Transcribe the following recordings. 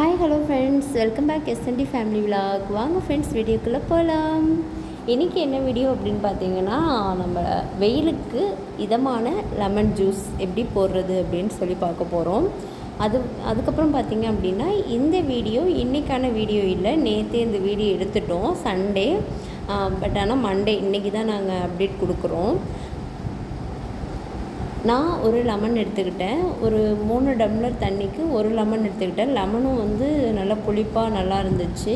Hi hello friends welcome back SND family vlog வாங்க friends வீடியோக்குள்ளே போகலாம் இன்றைக்கி என்ன வீடியோ அப்படின்னு பார்த்தீங்கன்னா நம்ம வெயிலுக்கு இதமான லெமன் ஜூஸ் எப்படி போடுறது அப்படின்னு சொல்லி பார்க்க போகிறோம் அது அதுக்கப்புறம் பார்த்தீங்க அப்படின்னா இந்த வீடியோ இன்றைக்கான வீடியோ இல்லை. நேற்றே இந்த வீடியோ எடுத்துட்டோம். சண்டே பட் ஆனால் மண்டே இன்றைக்கி தான் நாங்கள் அப்டேட் கொடுக்குறோம். நான் ஒரு லெமன் எடுத்துக்கிட்டேன். ஒரு மூணு டம்ளர் தண்ணிக்கு ஒரு லெமன் எடுத்துக்கிட்டேன். லெமனும் வந்து நல்லா புளிப்பாக நல்லா இருந்துச்சு.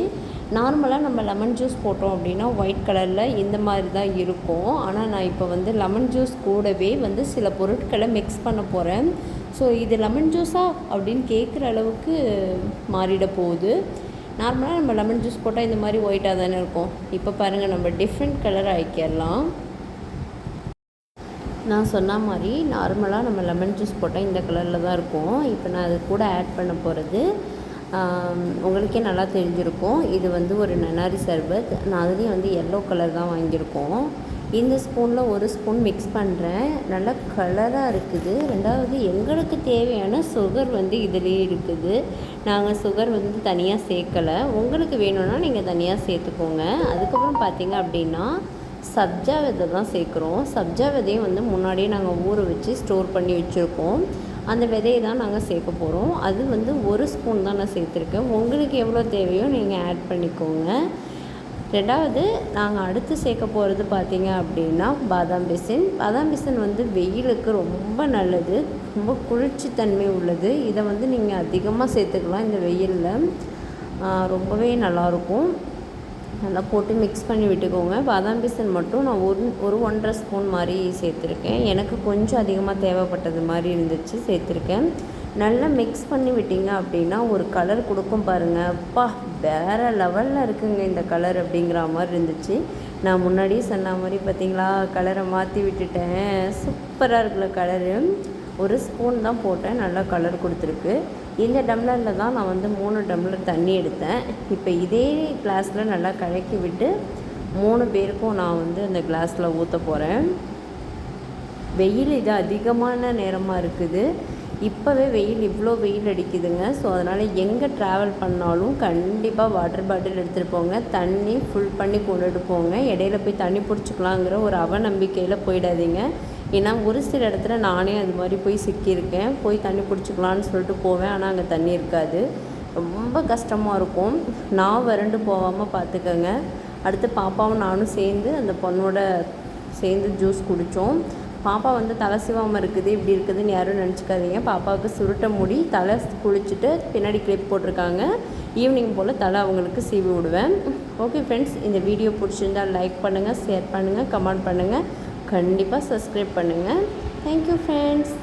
நார்மலாக நம்ம லெமன் ஜூஸ் போட்டோம் அப்படின்னா ஒயிட் கலரில் இந்த மாதிரி தான் இருக்கும். ஆனால் நான் இப்போ வந்து லெமன் ஜூஸ் கூடவே வந்து சில பொருட்களை மிக்ஸ் பண்ண போகிறேன் ஸோ இது லெமன் ஜூஸா அப்படின்னு கேட்குற அளவுக்கு மாறிட போகுது. நார்மலாக நம்ம லெமன் ஜூஸ் போட்டால் இந்த மாதிரி ஒயிட்டாக தானே இருக்கும். இப்போ பாருங்கள் நம்ம டிஃப்ரெண்ட் கலர் ஆக்கிடலாம் நான் சொன்ன மாதிரி நார்மலாக நம்ம லெமன் ஜூஸ் போட்டால் இந்த கலரில் தான் இருக்கும். இப்போ நான் அது கூட ஆட் பண்ண போகிறது உங்களுக்கே நல்லா தெரிஞ்சிருக்கும். இது வந்து ஒரு நன்னாரி சர்பத். நான் அதுலேயும் வந்து எல்லோ கலர் தான் வாங்கியிருக்கோம். இந்த ஸ்பூனில் ஒரு ஸ்பூன் மிக்ஸ் பண்ணுறேன் நல்லா கலராக இருக்குது. ரெண்டாவது எங்களுக்கு தேவையான சுகர் வந்து இதுலேயே இருக்குது. நாங்கள் சுகர் வந்து தனியாக சேர்க்கலை. உங்களுக்கு வேணும்னா நீங்கள் தனியாக சேர்த்துக்கோங்க. அதுக்கப்புறம் பார்த்தீங்க அப்படின்னா சப்ஜா விதை தான் சேர்க்குறோம். சப்ஜா விதையும் வந்து முன்னாடியே நாங்கள் ஊற வச்சு ஸ்டோர் பண்ணி வச்சுருக்கோம். அந்த விதையை தான் நாங்கள் சேர்க்க போகிறோம் அது வந்து ஒரு ஸ்பூன் தான் நான் சேர்த்துருக்கேன். உங்களுக்கு எவ்வளோ தேவையோ நீங்கள் ஆட் பண்ணிக்கோங்க. ரெண்டாவது நாங்கள் அடுத்து சேர்க்க போகிறது பார்த்திங்க அப்படின்னா பாதாம் பிசின். பாதாம் பிசின் வந்து வெயிலுக்கு ரொம்ப நல்லது. ரொம்ப குளிர்ச்சி தன்மை உள்ளது. இதை வந்து நீங்கள் அதிகமாக சேர்த்துக்கலாம் இந்த வெயிலில். ரொம்பவே நல்லாயிருக்கும் நல்லா போட்டு மிக்ஸ் பண்ணி விட்டுக்கோங்க. பாதாம் பிசன் மட்டும் நான் ஒரு ஒரு ஒன்றரை ஸ்பூன் மாதிரி சேர்த்துருக்கேன். எனக்கு கொஞ்சம் அதிகமாக தேவைப்பட்டது மாதிரி இருந்துச்சு சேர்த்துருக்கேன். நல்லா மிக்ஸ் பண்ணி விட்டீங்க அப்படின்னா ஒரு கலர் கொடுக்கும் பாருங்கள் அப்பா வேறு லெவலில் இருக்குங்க இந்த கலர் அப்படிங்கிற மாதிரி இருந்துச்சு. நான் முன்னாடியே சொன்ன மாதிரி பார்த்தீங்களா கலரை மாற்றி விட்டுட்டேன். சூப்பராக இருக்குல்ல கலரு ஒரு ஸ்பூன் தான் போட்டேன். நல்லா கலர் கொடுத்துருக்கு. இந்த டம்ளரில் தான் நான் வந்து மூணு டம்ளர் தண்ணி எடுத்தேன். இப்போ இதே கிளாஸில் நல்லா கலக்கி விட்டு மூணு பேருக்கும் நான் வந்து அந்த கிளாஸில் ஊற்ற போகிறேன் வெயில் இது அதிகமான நேரமாக இருக்குது. இப்போவே வெயில் இவ்வளோ வெயில் அடிக்குதுங்க. ஸோ அதனால் எங்கே ட்ராவல் பண்ணாலும் கண்டிப்பாக வாட்டர் பாட்டில் எடுத்துகிட்டு போங்க. தண்ணி ஃபுல் பண்ணி கொண்டுட்டு போங்க. இடையில போய் தண்ணி பிடிச்சிக்கலாங்கிற ஒரு அவநம்பிக்கையில் போயிடாதீங்க. ஏன்னா ஒரு சில இடத்துல நானே அது மாதிரி போய் சிக்கியிருக்கேன். போய் தண்ணி பிடிச்சிக்கலான்னு சொல்லிட்டு போவேன். ஆனால் அங்கே தண்ணி இருக்காது. ரொம்ப கஷ்டமாக இருக்கும். நான் வறண்டு போகாமல் பார்த்துக்கோங்க. அடுத்து பாப்பாவும் நானும் சேர்ந்து அந்த பொண்ணோட சேர்ந்து ஜூஸ் குடித்தோம் பாப்பா வந்து தலை சிவாமல் இருக்குது. இப்படி இருக்குதுன்னு யாரும் நினச்சிக்காதீங்க. பாப்பாவுக்கு சுருட்ட முடி தலை குளிச்சுட்டு பின்னாடி கிளிப் போட்டிருக்காங்க. ஈவினிங் போல் தலை அவங்களுக்கு சீவி விடுவேன். ஓகே ஃப்ரெண்ட்ஸ் இந்த வீடியோ பிடிச்சிருந்தால் லைக் பண்ணுங்கள் ஷேர் பண்ணுங்கள் கமெண்ட் பண்ணுங்கள் கண்டிப்பாக சப்ஸ்கிரைப் பண்ணுங்கள் தேங்க்யூ ஃப்ரெண்ட்ஸ்